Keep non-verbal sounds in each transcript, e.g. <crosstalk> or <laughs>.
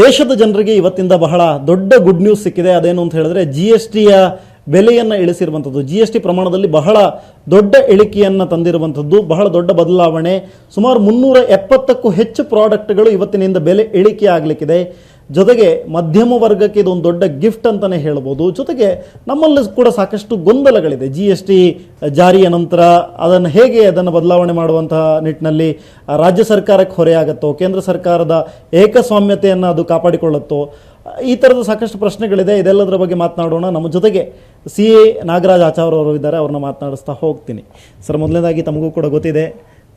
ದೇಶದ ಜನರಿಗೆ ಇವತ್ತಿಂದ ಬಹಳ ದೊಡ್ಡ ಗುಡ್ ನ್ಯೂಸ್ ಸಿಕ್ಕಿದೆ. ಅದೇನು ಅಂತ ಹೇಳಿದ್ರೆ ಜಿ ಎಸ್ ಟಿಯ ಬೆಲೆಯನ್ನು ಇಳಿಸಿರುವಂಥದ್ದು ಜಿ ಎಸ್ ಟಿ ಪ್ರಮಾಣದಲ್ಲಿ ಬಹಳ ದೊಡ್ಡ ಇಳಿಕೆಯನ್ನು ತಂದಿರುವಂಥದ್ದು ಬಹಳ ದೊಡ್ಡ ಬದಲಾವಣೆ. ಸುಮಾರು ಮುನ್ನೂರ ಎಪ್ಪತ್ತಕ್ಕೂ ಹೆಚ್ಚು ಪ್ರಾಡಕ್ಟ್ಗಳು ಇವತ್ತಿನಿಂದ ಬೆಲೆ ಇಳಿಕೆ ಆಗಲಿಕ್ಕಿದೆ. ಜೊತೆಗೆ ಮಧ್ಯಮ ವರ್ಗಕ್ಕೆ ಇದೊಂದು ದೊಡ್ಡ ಗಿಫ್ಟ್ ಅಂತಲೇ ಹೇಳ್ಬೋದು. ಜೊತೆಗೆ ನಮ್ಮಲ್ಲಿ ಕೂಡ ಸಾಕಷ್ಟು ಗೊಂದಲಗಳಿದೆ. ಜಿ ಎಸ್ ಟಿ ಜಾರಿಯ ನಂತರ ಅದನ್ನು ಹೇಗೆ ಅದನ್ನು ಬದಲಾವಣೆ ಮಾಡುವಂತಹ ನಿಟ್ಟಿನಲ್ಲಿ ರಾಜ್ಯ ಸರ್ಕಾರಕ್ಕೆ ಹೊರೆಯಾಗುತ್ತೋ ಕೇಂದ್ರ ಸರ್ಕಾರದ ಏಕಸ್ವಾಮ್ಯತೆಯನ್ನು ಅದು ಕಾಪಾಡಿಕೊಳ್ಳುತ್ತೋ, ಈ ಥರದ ಸಾಕಷ್ಟು ಪ್ರಶ್ನೆಗಳಿದೆ. ಇದೆಲ್ಲದರ ಬಗ್ಗೆ ಮಾತನಾಡೋಣ. ನಮ್ಮ ಜೊತೆಗೆ ಸಿ ಎ ನಾಗರಾಜ್ ಆಚಾರ್ ಅವರು ಇದ್ದಾರೆ. ಅವ್ರನ್ನ ಮಾತನಾಡಿಸ್ತಾ ಹೋಗ್ತೀನಿ. ಸರ್, ಮೊದಲನೇದಾಗಿ ತಮಗೂ ಕೂಡ ಗೊತ್ತಿದೆ.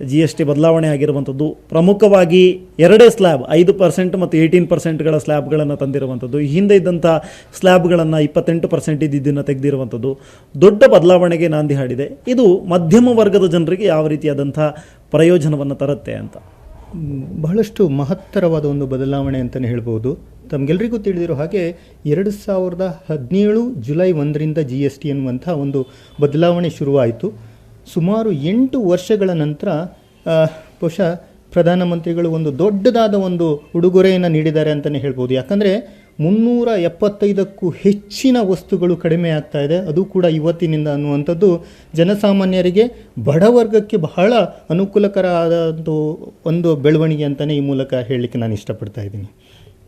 ಜಿ ಎಸ್ ಟಿ ಬದಲಾವಣೆ ಆಗಿರುವಂಥದ್ದು. ಪ್ರಮುಖವಾಗಿ ಎರಡೇ ಸ್ಲ್ಯಾಬ್ ಐದು ಪರ್ಸೆಂಟ್ ಮತ್ತು ಏಯ್ಟೀನ್ ಪರ್ಸೆಂಟ್ಗಳ ಸ್ಲ್ಯಾಬ್ಗಳನ್ನು ತಂದಿರುವಂಥದ್ದು. ಈ ಹಿಂದೆ ಇದ್ದಂಥ ಸ್ಲ್ಯಾಬ್ಗಳನ್ನು ಇಪ್ಪತ್ತೆಂಟು ಪರ್ಸೆಂಟ್ ಇದ್ದಿದ್ದನ್ನು ತೆಗೆದಿರುವಂಥದ್ದು. ದೊಡ್ಡ ಬದಲಾವಣೆಗೆ ನಾಂದಿ ಹಾಡಿದೆ. ಇದು ಮಧ್ಯಮ ವರ್ಗದ ಜನರಿಗೆ ಯಾವ ರೀತಿಯಾದಂಥ ಪ್ರಯೋಜನವನ್ನು ತರುತ್ತೆ ಅಂತ. ಬಹಳಷ್ಟು ಮಹತ್ತರವಾದ ಒಂದು ಬದಲಾವಣೆ ಅಂತಲೇ ಹೇಳ್ಬೋದು. ತಮಗೆಲ್ಲರಿಗೂ ತಿಳಿದಿರೋ ಹಾಗೆ ಎರಡು ಸಾವಿರದ ಹದಿನೇಳು ಜುಲೈ ಒಂದರಿಂದ ಜಿ ಎಸ್ ಟಿ ಎನ್ನುವಂಥ ಒಂದು ಬದಲಾವಣೆ ಶುರುವಾಯಿತು. ಸುಮಾರು ಎಂಟು ವರ್ಷಗಳ ನಂತರ ಬಹುಶಃ ಪ್ರಧಾನಮಂತ್ರಿಗಳು ಒಂದು ದೊಡ್ಡದಾದ ಒಂದು ಉಡುಗೊರೆಯನ್ನು ನೀಡಿದ್ದಾರೆ ಅಂತಲೇ ಹೇಳ್ಬೋದು. ಯಾಕಂದರೆ ಮುನ್ನೂರ ಎಪ್ಪತ್ತೈದಕ್ಕೂ ಹೆಚ್ಚಿನ ವಸ್ತುಗಳು ಕಡಿಮೆ ಆಗ್ತಾ ಇದೆ. ಅದು ಕೂಡ ಇವತ್ತಿನಿಂದ ಅನ್ನುವಂಥದ್ದು ಜನಸಾಮಾನ್ಯರಿಗೆ ಬಡವರ್ಗಕ್ಕೆ ಬಹಳ ಅನುಕೂಲಕರ ಆದಂಥ ಒಂದು ಬೆಳವಣಿಗೆ ಅಂತಲೇ ಈ ಮೂಲಕ ಹೇಳಲಿಕ್ಕೆ ನಾನು ಇಷ್ಟಪಡ್ತಾ ಇದ್ದೀನಿ.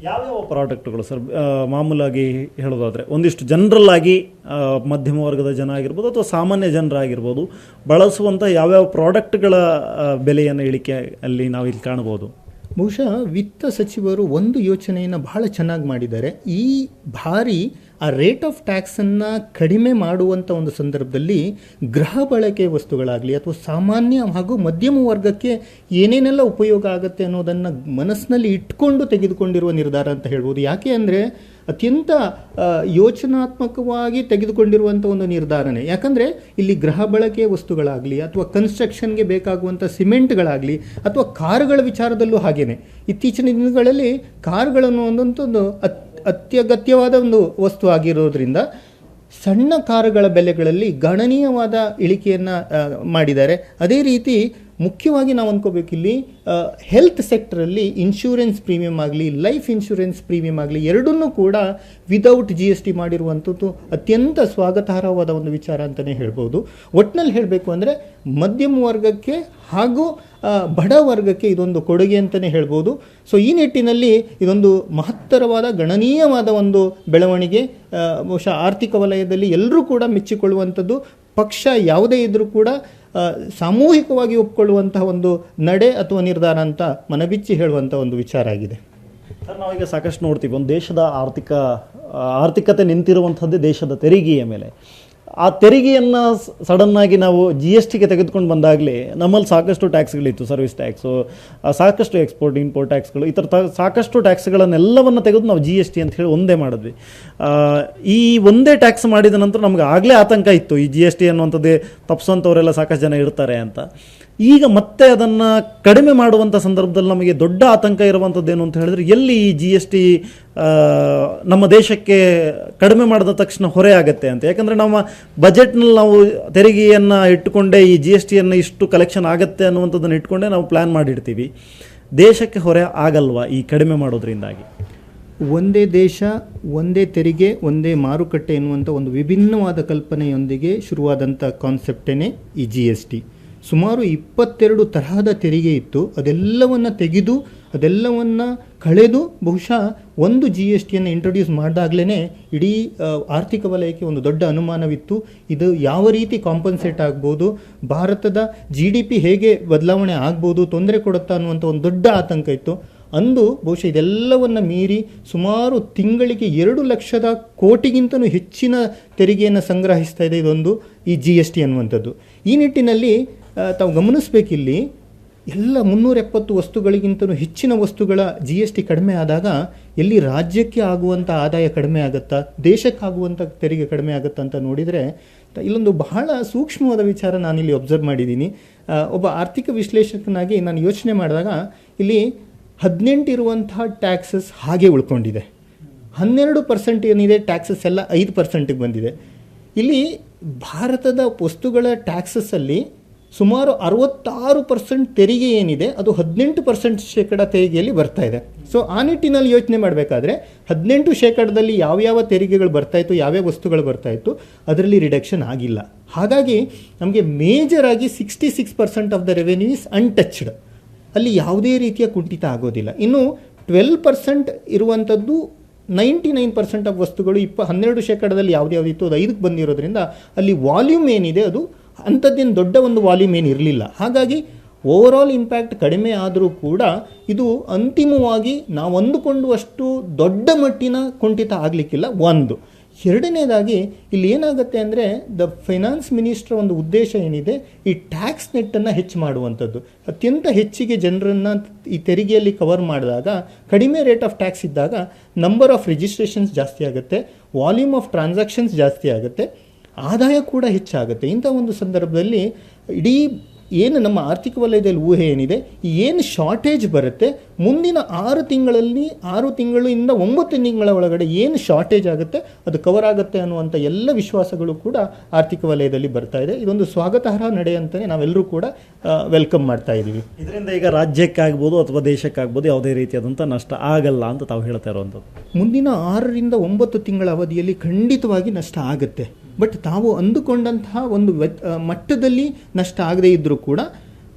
ಯಾವ್ಯಾವ ಪ್ರಾಡಕ್ಟ್ಗಳು ಸರ್? ಮಾಮೂಲಾಗಿ ಹೇಳೋದಾದರೆ, ಒಂದಿಷ್ಟು ಜನರಲ್ ಆಗಿ ಮಧ್ಯಮ ವರ್ಗದ ಜನ ಆಗಿರ್ಬೋದು ಅಥವಾ ಸಾಮಾನ್ಯ ಜನರಾಗಿರ್ಬೋದು ಬಳಸುವಂಥ ಯಾವ್ಯಾವ ಪ್ರಾಡಕ್ಟ್ಗಳ ಬೆಲೆಯನ್ನು ಇಳಿಕೆ ಅಲ್ಲಿ ನಾವು ಇಲ್ಲಿ ಕಾಣ್ಬೋದು ಬಹುಶಃ ವಿತ್ತ ಸಚಿವರು ಒಂದು ಯೋಚನೆಯನ್ನು ಬಹಳ ಚೆನ್ನಾಗಿ ಮಾಡಿದ್ದಾರೆ. ಈ ಬಾರಿ ಆ ರೇಟ್ ಆಫ್ ಟ್ಯಾಕ್ಸನ್ನು ಕಡಿಮೆ ಮಾಡುವಂಥ ಒಂದು ಸಂದರ್ಭದಲ್ಲಿ ಗೃಹ ಬಳಕೆ ವಸ್ತುಗಳಾಗಲಿ ಅಥವಾ ಸಾಮಾನ್ಯ ಹಾಗೂ ಮಧ್ಯಮ ವರ್ಗಕ್ಕೆ ಏನೇನೆಲ್ಲ ಉಪಯೋಗ ಆಗುತ್ತೆ ಅನ್ನೋದನ್ನು ಮನಸ್ಸಿನಲ್ಲಿ ಇಟ್ಕೊಂಡು ತೆಗೆದುಕೊಂಡಿರುವ ನಿರ್ಧಾರ ಅಂತ ಹೇಳ್ಬೋದು. ಯಾಕೆ ಅಂದರೆ ಅತ್ಯಂತ ಯೋಚನಾತ್ಮಕವಾಗಿ ತೆಗೆದುಕೊಂಡಿರುವಂಥ ಒಂದು ನಿರ್ಧಾರನೆ. ಯಾಕಂದರೆ ಇಲ್ಲಿ ಗೃಹ ಬಳಕೆ ವಸ್ತುಗಳಾಗಲಿ ಅಥವಾ ಕನ್ಸ್ಟ್ರಕ್ಷನ್ಗೆ ಬೇಕಾಗುವಂಥ ಸಿಮೆಂಟ್ಗಳಾಗಲಿ ಅಥವಾ ಕಾರುಗಳ ವಿಚಾರದಲ್ಲೂ ಹಾಗೇನೆ. ಇತ್ತೀಚಿನ ದಿನಗಳಲ್ಲಿ ಕಾರುಗಳನ್ನು ಒಂದೊಂದು ಅತ್ ಅತ್ಯಗತ್ಯವಾದ ಒಂದು ವಸ್ತು ಆಗಿರೋದ್ರಿಂದ ಸಣ್ಣ ಕಾರುಗಳ ಬೆಲೆಗಳಲ್ಲಿ ಗಣನೀಯವಾದ ಇಳಿಕೆಯನ್ನು ಮಾಡಿದ್ದಾರೆ. ಅದೇ ರೀತಿ ಮುಖ್ಯವಾಗಿ ನಾವು ಅಂದ್ಕೋಬೇಕು ಇಲ್ಲಿ ಹೆಲ್ತ್ ಸೆಕ್ಟರಲ್ಲಿ ಇನ್ಶೂರೆನ್ಸ್ ಪ್ರೀಮಿಯಂ ಆಗಲಿ ಲೈಫ್ ಇನ್ಶೂರೆನ್ಸ್ ಪ್ರೀಮಿಯಂ ಆಗಲಿ ಎರಡನ್ನೂ ಕೂಡ ವಿದೌಟ್ ಜಿ ಎಸ್ ಟಿ ಮಾಡಿರುವಂಥದ್ದು ಅತ್ಯಂತ ಸ್ವಾಗತಾರ್ಹವಾದ ಒಂದು ವಿಚಾರ ಅಂತಲೇ ಹೇಳ್ಬೋದು. ಒಟ್ಟಿನಲ್ಲಿ ಹೇಳಬೇಕು ಅಂದರೆ ಮಧ್ಯಮ ವರ್ಗಕ್ಕೆ ಹಾಗೂ ಬಡ ವರ್ಗಕ್ಕೆ ಇದೊಂದು ಕೊಡುಗೆ ಅಂತಲೇ ಹೇಳ್ಬೋದು. ಸೊ ಈ ನಿಟ್ಟಿನಲ್ಲಿ ಇದೊಂದು ಮಹತ್ತರವಾದ, ಗಣನೀಯವಾದ ಒಂದು ಬೆಳವಣಿಗೆ ಬಹುಶಃ ಆರ್ಥಿಕ ವಲಯದಲ್ಲಿ ಎಲ್ಲರೂ ಕೂಡ ಮೆಚ್ಚಿಕೊಳ್ಳುವಂಥದ್ದು, ಪಕ್ಷ ಯಾವುದೇ ಇದ್ದರೂ ಕೂಡ ಸಾಮೂಹಿಕವಾಗಿ ಒಪ್ಕೊಳ್ಳುವಂತಹ ಒಂದು ನಡೆ ಅಥವಾ ನಿರ್ಧಾರ ಅಂತ ಮನಬಿಚ್ಚಿ ಹೇಳುವಂಥ ಒಂದು ವಿಚಾರ ಆಗಿದೆ. ಸರ್ ನಾವೀಗ ಸಾಕಷ್ಟು ನೋಡ್ತೀವಿ, ಒಂದು ದೇಶದ ಆರ್ಥಿಕ ಆರ್ಥಿಕತೆ ನಿಂತಿರುವಂಥದ್ದೇ ದೇಶದ ತೆರಿಗೆಯ ಮೇಲೆ. ಆ ತೆರಿಗೆಯನ್ನು ಸಡನ್ನಾಗಿ ನಾವು ಜಿ ಎಸ್ ಟಿಗೆ ತೆಗೆದುಕೊಂಡು ಬಂದಾಗಲೇ ನಮ್ಮಲ್ಲಿ ಸಾಕಷ್ಟು ಟ್ಯಾಕ್ಸ್ಗಳಿತ್ತು ಸರ್ವಿಸ್ ಟ್ಯಾಕ್ಸು ಸಾಕಷ್ಟು ಎಕ್ಸ್ಪೋರ್ಟ್ ಇಂಪೋರ್ಟ್ ಟ್ಯಾಕ್ಸ್ಗಳು ಈ ಥರ ತ- ಸಾಕಷ್ಟು ಟ್ಯಾಕ್ಸ್ಗಳನ್ನೆಲ್ಲವನ್ನು ತೆಗೆದು ನಾವು ಜಿ ಎಸ್ ಟಿ ಅಂತ ಹೇಳಿ ಒಂದೇ ಮಾಡಿದ್ವಿ. ಈ ಒಂದೇ ಟ್ಯಾಕ್ಸ್ ಮಾಡಿದ ನಂತರ ನಮಗೆ ಆಗಲೇ ಆತಂಕ ಇತ್ತು, ಈ ಜಿ ಎಸ್ ಟಿ ಅನ್ನುವಂಥದ್ದೇ ತಪ್ಪಿಸೋಂಥವರೆಲ್ಲ ಸಾಕಷ್ಟು ಜನ ಇರ್ತಾರೆ ಅಂತ. ಈಗ ಮತ್ತೆ ಅದನ್ನು ಕಡಿಮೆ ಮಾಡುವಂಥ ಸಂದರ್ಭದಲ್ಲಿ ನಮಗೆ ದೊಡ್ಡ ಆತಂಕ ಇರುವಂಥದ್ದೇನು ಅಂತ ಹೇಳಿದ್ರೆ, ಎಲ್ಲಿ ಈ ಜಿ ಎಸ್ ಟಿ ನಮ್ಮ ದೇಶಕ್ಕೆ ಕಡಿಮೆ ಮಾಡಿದ ತಕ್ಷಣ ಹೊರೆ ಆಗುತ್ತೆ ಅಂತ. ಯಾಕಂದರೆ ನಮ್ಮ ಬಜೆಟ್ನಲ್ಲಿ ನಾವು ತೆರಿಗೆಯನ್ನು ಇಟ್ಟುಕೊಂಡೇ ಈ ಜಿ ಎಸ್ ಟಿಯನ್ನು ಇಷ್ಟು ಕಲೆಕ್ಷನ್ ಆಗುತ್ತೆ ಅನ್ನುವಂಥದ್ದನ್ನು ಇಟ್ಕೊಂಡೇ ನಾವು ಪ್ಲ್ಯಾನ್ ಮಾಡಿರ್ತೀವಿ ದೇಶಕ್ಕೆ ಹೊರೆ ಆಗಲ್ವಾ ಈ ಕಡಿಮೆ ಮಾಡೋದ್ರಿಂದಾಗಿ? ಒಂದೇ ದೇಶ, ಒಂದೇ ತೆರಿಗೆ, ಒಂದೇ ಮಾರುಕಟ್ಟೆ ಎನ್ನುವಂಥ ಒಂದು ವಿಭಿನ್ನವಾದ ಕಲ್ಪನೆಯೊಂದಿಗೆ ಶುರುವಾದಂಥ ಕಾನ್ಸೆಪ್ಟೇ ಈ ಜಿ ಎಸ್ ಟಿ ಸುಮಾರು ಇಪ್ಪತ್ತೆರಡು ತರಹದ ತೆರಿಗೆ ಇತ್ತು. ಅದೆಲ್ಲವನ್ನು ತೆಗೆದು, ಅದೆಲ್ಲವನ್ನು ಕಳೆದು ಬಹುಶಃ ಒಂದು ಜಿ ಎಸ್ ಟಿಯನ್ನು ಇಂಟ್ರೊಡ್ಯೂಸ್ ಮಾಡಿದಾಗಲೇ ಇಡೀ ಆರ್ಥಿಕ ವಲಯಕ್ಕೆ ಒಂದು ದೊಡ್ಡ ಅನುಮಾನವಿತ್ತು. ಇದು ಯಾವ ರೀತಿ ಕಾಂಪನ್ಸೇಟ್ ಆಗ್ಬೋದು? ಭಾರತದ ಜಿ ಡಿ ಪಿ ಹೇಗೆ ಬದಲಾವಣೆ ಆಗ್ಬೋದು? ತೊಂದರೆ ಕೊಡುತ್ತಾ ಅನ್ನುವಂಥ ಒಂದು ದೊಡ್ಡ ಆತಂಕ ಇತ್ತು. ಅಂದು ಬಹುಶಃ ಇದೆಲ್ಲವನ್ನು ಮೀರಿ ಸುಮಾರು ತಿಂಗಳಿಗೆ ಎರಡು ಲಕ್ಷದ ಕೋಟಿಗಿಂತಲೂ ಹೆಚ್ಚಿನ ತೆರಿಗೆಯನ್ನು ಸಂಗ್ರಹಿಸ್ತಾ ಇದೆ ಇದೊಂದು ಈ ಜಿ ಎಸ್ ಟಿ ಅನ್ನುವಂಥದ್ದು. ಈ ನಿಟ್ಟಿನಲ್ಲಿ ತಾವು ಗಮನಿಸಬೇಕಿಲ್ಲಿ, ಎಲ್ಲ ಮುನ್ನೂರ ಎಪ್ಪತ್ತು ವಸ್ತುಗಳಿಗಿಂತಲೂ ಹೆಚ್ಚಿನ ವಸ್ತುಗಳ ಜಿ ಎಸ್ ಟಿ ಕಡಿಮೆ ಆದಾಗ ಎಲ್ಲಿ ರಾಜ್ಯಕ್ಕೆ ಆಗುವಂಥ ಆದಾಯ ಕಡಿಮೆ ಆಗುತ್ತಾ ದೇಶಕ್ಕಾಗುವಂಥ ತೆರಿಗೆ ಕಡಿಮೆ ಆಗುತ್ತಾ ಅಂತ ನೋಡಿದರೆ ಇಲ್ಲೊಂದು ಬಹಳ ಸೂಕ್ಷ್ಮವಾದ ವಿಚಾರ ನಾನಿಲ್ಲಿ ಒಬ್ಸರ್ವ್ ಮಾಡಿದ್ದೀನಿ. ಒಬ್ಬ ಆರ್ಥಿಕ ವಿಶ್ಲೇಷಕನಾಗಿ ನಾನು ಯೋಚನೆ ಮಾಡಿದಾಗ ಇಲ್ಲಿ ಹದಿನೆಂಟು ಇರುವಂಥ ಟ್ಯಾಕ್ಸಸ್ ಹಾಗೆ ಉಳ್ಕೊಂಡಿದೆ. ಹನ್ನೆರಡು ಪರ್ಸೆಂಟ್ ಏನಿದೆ ಟ್ಯಾಕ್ಸಸ್ ಎಲ್ಲ ಐದು ಪರ್ಸೆಂಟಿಗೆ ಬಂದಿದೆ. ಇಲ್ಲಿ ಭಾರತದ ವಸ್ತುಗಳ ಟ್ಯಾಕ್ಸಸ್ಸಲ್ಲಿ ಸುಮಾರು ಅರವತ್ತಾರು ಪರ್ಸೆಂಟ್ ತೆರಿಗೆ ಏನಿದೆ, ಅದು ಹದಿನೆಂಟು ಪರ್ಸೆಂಟ್ ಶೇಕಡ ತೆರಿಗೆಯಲ್ಲಿ ಬರ್ತಾ ಇದೆ. ಸೊ ಆ ನಿಟ್ಟಿನಲ್ಲಿ ಯೋಚನೆ ಮಾಡಬೇಕಾದ್ರೆ ಹದಿನೆಂಟು ಶೇಕಡದಲ್ಲಿ ಯಾವ್ಯಾವ ತೆರಿಗೆಗಳು ಬರ್ತಾ ಇತ್ತು, ಯಾವ್ಯಾವ ವಸ್ತುಗಳು ಬರ್ತಾ ಇತ್ತು, ಅದರಲ್ಲಿ ರಿಡಕ್ಷನ್ ಆಗಿಲ್ಲ. ಹಾಗಾಗಿ ನಮಗೆ ಮೇಜರ್ ಆಗಿ sixty six percent of the revenue is untouched ಅಲ್ಲಿ ಯಾವುದೇ ರೀತಿಯ ಕುಂಠಿತ ಆಗೋದಿಲ್ಲ. ಇನ್ನು ಟ್ವೆಲ್ ಪರ್ಸೆಂಟ್ ಇರುವಂಥದ್ದು ನೈಂಟಿ ನೈನ್ ಪರ್ಸೆಂಟ್ ಆಫ್ ವಸ್ತುಗಳು ಇಪ್ಪ ಹನ್ನೆರಡು ಶೇಕಡದಲ್ಲಿ ಯಾವ್ದು ಇತ್ತು ಅದು ಐದಕ್ಕೆ ಬಂದಿರೋದ್ರಿಂದ ಅಲ್ಲಿ ವಾಲ್ಯೂಮ್ ಏನಿದೆ ಅದು ಅಂಥದ್ದೇನು ದೊಡ್ಡ ಒಂದು ವಾಲ್ಯೂಮ್ ಏನು ಇರಲಿಲ್ಲ. ಹಾಗಾಗಿ ಓವರಾಲ್ ಇಂಪ್ಯಾಕ್ಟ್ ಕಡಿಮೆ ಆದರೂ ಕೂಡ ಇದು ಅಂತಿಮವಾಗಿ ನಾವು ಅಂದುಕೊಂಡುವಷ್ಟು ದೊಡ್ಡ ಮಟ್ಟಿನ ಕುಂಠಿತ ಆಗಲಿಕ್ಕಿಲ್ಲ, ಒಂದು. ಎರಡನೇದಾಗಿ ಇಲ್ಲಿ ಏನಾಗುತ್ತೆ ಅಂದರೆ ದ ಫೈನಾನ್ಸ್ ಮಿನಿಸ್ಟ್ರ್ ಒಂದು ಉದ್ದೇಶ ಏನಿದೆ, ಈ ಟ್ಯಾಕ್ಸ್ ನೆಟ್ಟನ್ನು ಹೆಚ್ಚು ಮಾಡುವಂಥದ್ದು. ಅತ್ಯಂತ ಹೆಚ್ಚಿಗೆ ಜನರನ್ನು ಈ ತೆರಿಗೆಯಲ್ಲಿ ಕವರ್ ಮಾಡಿದಾಗ, ಕಡಿಮೆ ರೇಟ್ ಆಫ್ ಟ್ಯಾಕ್ಸ್ ಇದ್ದಾಗ ನಂಬರ್ ಆಫ್ ರಿಜಿಸ್ಟ್ರೇಷನ್ಸ್ ಜಾಸ್ತಿ ಆಗುತ್ತೆ ವಾಲ್ಯೂಮ್ ಆಫ್ ಟ್ರಾನ್ಸಾಕ್ಷನ್ಸ್ ಜಾಸ್ತಿ ಆಗುತ್ತೆ. ಆದಾಯ ಕೂಡ ಹೆಚ್ಚಾಗುತ್ತೆ. ಇಂಥ ಒಂದು ಸಂದರ್ಭದಲ್ಲಿ ಇಡೀ ಏನು ನಮ್ಮ ಆರ್ಥಿಕ ವಲಯದಲ್ಲಿ ಊಹೆ ಏನಿದೆ ಏನು ಶಾರ್ಟೇಜ್ ಬರುತ್ತೆ ಮುಂದಿನ ಆರು ತಿಂಗಳಲ್ಲಿ ಆರು ತಿಂಗಳಿಂದ ಒಂಬತ್ತು ತಿಂಗಳ ಒಳಗಡೆ ಏನು ಶಾರ್ಟೇಜ್ ಆಗುತ್ತೆ ಅದು ಕವರ್ ಆಗುತ್ತೆ ಅನ್ನುವಂಥ ಎಲ್ಲ ವಿಶ್ವಾಸಗಳು ಕೂಡ ಆರ್ಥಿಕ ವಲಯದಲ್ಲಿ ಬರ್ತಾ ಇದೆ. ಇದೊಂದು ಸ್ವಾಗತಾರ್ಹ ನಡೆ ಅಂತಲೇ ನಾವೆಲ್ಲರೂ ಕೂಡ ವೆಲ್ಕಮ್ ಮಾಡ್ತಾ ಇದ್ದೀವಿ. ಇದರಿಂದ ಈಗ ರಾಜ್ಯಕ್ಕಾಗ್ಬೋದು ಅಥವಾ ದೇಶಕ್ಕಾಗ್ಬೋದು ಯಾವುದೇ ರೀತಿಯಾದಂಥ ನಷ್ಟ ಆಗಲ್ಲ ಅಂತ ತಾವು ಹೇಳ್ತಾ ಇರುವಂಥದ್ದು. ಮುಂದಿನ ಆರರಿಂದ ಒಂಬತ್ತು ತಿಂಗಳ ಅವಧಿಯಲ್ಲಿ ಖಂಡಿತವಾಗಿ ನಷ್ಟ ಆಗುತ್ತೆ. ಬಟ್ ತಾವು ಅಂದುಕೊಂಡಂತಹ ಒಂದು ಮಟ್ಟದಲ್ಲಿ ನಷ್ಟ ಆಗದೇ ಇದ್ದರೂ ಕೂಡ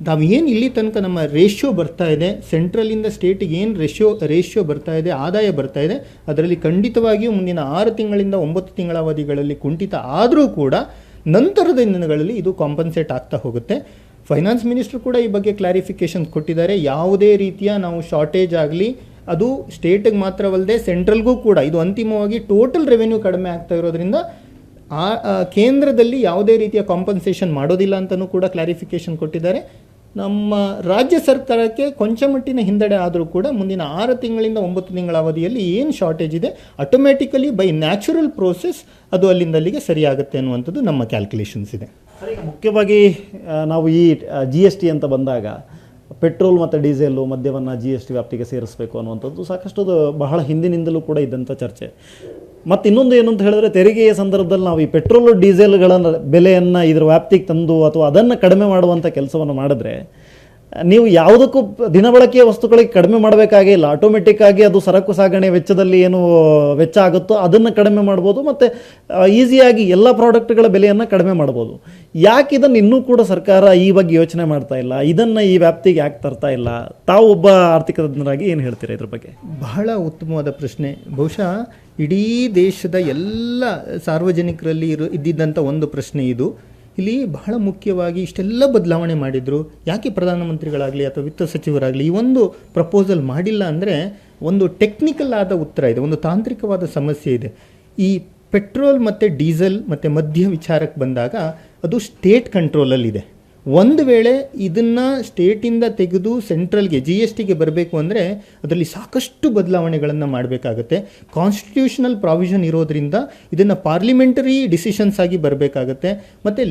ನಾವು ಏನು ಇಲ್ಲಿ ತನಕ ನಮ್ಮ ರೇಷ್ಯೋ ಬರ್ತಾ ಇದೆ ಸೆಂಟ್ರಲಿಂದ ಸ್ಟೇಟಿಗೆ ಏನು ರೇಷ್ಯೋ ರೇಷ್ಯೋ ಬರ್ತಾ ಇದೆ, ಆದಾಯ ಬರ್ತಾ ಇದೆ, ಅದರಲ್ಲಿ ಖಂಡಿತವಾಗಿಯೂ ಮುಂದಿನ ಆರು ತಿಂಗಳಿಂದ ಒಂಬತ್ತು ತಿಂಗಳ ಅವಧಿಗಳಲ್ಲಿ ಕುಂಠಿತ ಆದರೂ ಕೂಡ ನಂತರದ ದಿನಗಳಲ್ಲಿ ಇದು ಕಾಂಪನ್ಸೇಟ್ ಆಗ್ತಾ ಹೋಗುತ್ತೆ. ಫೈನಾನ್ಸ್ ಮಿನಿಸ್ಟರ್ ಕೂಡ ಈ ಬಗ್ಗೆ ಕ್ಲಾರಿಫಿಕೇಶನ್ ಕೊಟ್ಟಿದ್ದಾರೆ. ಯಾವುದೇ ರೀತಿಯ ನಾವು ಶಾರ್ಟೇಜ್ ಆಗಲಿ, ಅದು ಸ್ಟೇಟಿಗೆ ಮಾತ್ರವಲ್ಲದೆ ಸೆಂಟ್ರಲ್ಗೂ ಕೂಡ, ಇದು ಅಂತಿಮವಾಗಿ ಟೋಟಲ್ ರೆವೆನ್ಯೂ ಕಡಿಮೆ ಆಗ್ತಾ ಇರೋದ್ರಿಂದ ಆ ಕೇಂದ್ರದಲ್ಲಿ ಯಾವುದೇ ರೀತಿಯ ಕಾಂಪನ್ಸೇಷನ್ ಮಾಡೋದಿಲ್ಲ ಅಂತಲೂ ಕೂಡ ಕ್ಲಾರಿಫಿಕೇಶನ್ ಕೊಟ್ಟಿದ್ದಾರೆ. ನಮ್ಮ ರಾಜ್ಯ ಸರ್ಕಾರಕ್ಕೆ ಕೊಂಚ ಮಟ್ಟಿನ ಹಿನ್ನಡೆ ಆದರೂ ಕೂಡ ಮುಂದಿನ ಆರು ತಿಂಗಳಿಂದ ಒಂಬತ್ತು ತಿಂಗಳ ಅವಧಿಯಲ್ಲಿ ಏನು ಶಾರ್ಟೇಜ್ ಇದೆ ಆಟೋಮ್ಯಾಟಿಕಲಿ ಬೈ ನ್ಯಾಚುರಲ್ ಪ್ರೋಸೆಸ್ ಅದು ಅಲ್ಲಿಂದ ಅಲ್ಲಿಗೆ ಸರಿಯಾಗುತ್ತೆ ಅನ್ನುವಂಥದ್ದು ನಮ್ಮ ಕ್ಯಾಲ್ಕುಲೇಷನ್ಸ್ ಇದೆ. ಮುಖ್ಯವಾಗಿ ನಾವು ಈ ಜಿ ಎಸ್ ಟಿ ಅಂತ ಬಂದಾಗ ಪೆಟ್ರೋಲ್ ಮತ್ತು ಡೀಸೆಲ್ಲು ಮದ್ಯವನ್ನು ಜಿ ಎಸ್ ಟಿ ವ್ಯಾಪ್ತಿಗೆ ಸೇರಿಸಬೇಕು ಅನ್ನುವಂಥದ್ದು ಸಾಕಷ್ಟು ಬಹಳ ಹಿಂದಿನಿಂದಲೂ ಕೂಡ ಇದ್ದಂಥ ಚರ್ಚೆ. ಮತ್ತು ಇನ್ನೊಂದು ಏನು ಅಂತ ಹೇಳಿದ್ರೆ ತೆರಿಗೆಯ ಸಂದರ್ಭದಲ್ಲಿ ನಾವು ಈ ಪೆಟ್ರೋಲು ಡೀಸೆಲ್ಗಳ ಬೆಲೆಯನ್ನು ಇದರ ವ್ಯಾಪ್ತಿಗೆ ತಂದು ಅಥವಾ ಅದನ್ನು ಕಡಿಮೆ ಮಾಡುವಂಥ ಕೆಲಸವನ್ನು ಮಾಡಿದ್ರೆ ನೀವು ಯಾವುದಕ್ಕೂ ದಿನಬಳಕೆಯ ವಸ್ತುಗಳಿಗೆ ಕಡಿಮೆ ಮಾಡಬೇಕಾಗಿಲ್ಲ ಆಟೋಮೆಟಿಕ್ ಆಗಿ ಅದು ಸರಕು ಸಾಗಣೆ ವೆಚ್ಚದಲ್ಲಿ ಏನು ವೆಚ್ಚ ಆಗುತ್ತೋ ಅದನ್ನು ಕಡಿಮೆ ಮಾಡ್ಬೋದು ಮತ್ತು ಈಸಿಯಾಗಿ ಎಲ್ಲ ಪ್ರಾಡಕ್ಟ್ಗಳ ಬೆಲೆಯನ್ನು ಕಡಿಮೆ ಮಾಡ್ಬೋದು. ಯಾಕೆ ಇದನ್ನು ಇನ್ನೂ ಕೂಡ ಸರ್ಕಾರ ಈ ಬಗ್ಗೆ ಯೋಚನೆ ಮಾಡ್ತಾ ಇಲ್ಲ? ಇದನ್ನು ಈ ವ್ಯಾಪ್ತಿಗೆ ಯಾಕೆ ತರ್ತಾ ಇಲ್ಲ? ತಾವು ಒಬ್ಬ ಆರ್ಥಿಕ ತಜ್ಞರಾಗಿ ಏನು ಹೇಳ್ತೀರಾ ಇದ್ರ ಬಗ್ಗೆ? ಬಹಳ ಉತ್ತಮವಾದ ಪ್ರಶ್ನೆ. ಬಹುಶಃ ಇಡೀ ದೇಶದ ಎಲ್ಲ ಸಾರ್ವಜನಿಕರಲ್ಲಿ ಇರು ಇದ್ದಿದ್ದಂಥ ಒಂದು ಪ್ರಶ್ನೆ ಇದು. ಇಲ್ಲಿ ಬಹಳ ಮುಖ್ಯವಾಗಿ ಇಷ್ಟೆಲ್ಲ ಬದಲಾವಣೆ ಮಾಡಿದ್ರು. ಯಾಕೆ ಪ್ರಧಾನಮಂತ್ರಿಗಳಾಗಲಿ ಅಥವಾ ವಿತ್ತ ಸಚಿವರಾಗಲಿ ಈ ಒಂದು ಪ್ರಪೋಸಲ್ ಮಾಡಿಲ್ಲ ಅಂದರೆ ಒಂದು ಟೆಕ್ನಿಕಲ್ ಆದ ಉತ್ತರ ಇದೆ, ಒಂದು ತಾಂತ್ರಿಕವಾದ ಸಮಸ್ಯೆ ಇದೆ. ಈ ಪೆಟ್ರೋಲ್ ಮತ್ತು ಡೀಸೆಲ್ ಮತ್ತು ಮದ್ಯ ವಿಚಾರಕ್ಕೆ ಬಂದಾಗ ಅದು ಸ್ಟೇಟ್ ಕಂಟ್ರೋಲಲ್ಲಿದೆ ಒಂದು ವೇಳೆ ಇದನ್ನು ಸ್ಟೇಟಿಂದ ತೆಗೆದು ಸೆಂಟ್ರಲ್ಗೆ ಜಿ ಎಸ್ ಟಿಗೆ ಬರಬೇಕು ಅಂದರೆ ಅದರಲ್ಲಿ ಸಾಕಷ್ಟು ಬದಲಾವಣೆಗಳನ್ನು ಮಾಡಬೇಕಾಗತ್ತೆ. ಕಾನ್ಸ್ಟಿಟ್ಯೂಷನಲ್ ಪ್ರಾವಿಷನ್ ಇರೋದ್ರಿಂದ ಇದನ್ನು ಪಾರ್ಲಿಮೆಂಟರಿ ಡಿಸಿಷನ್ಸ್ ಆಗಿ ಬರಬೇಕಾಗತ್ತೆ. ಮತ್ತು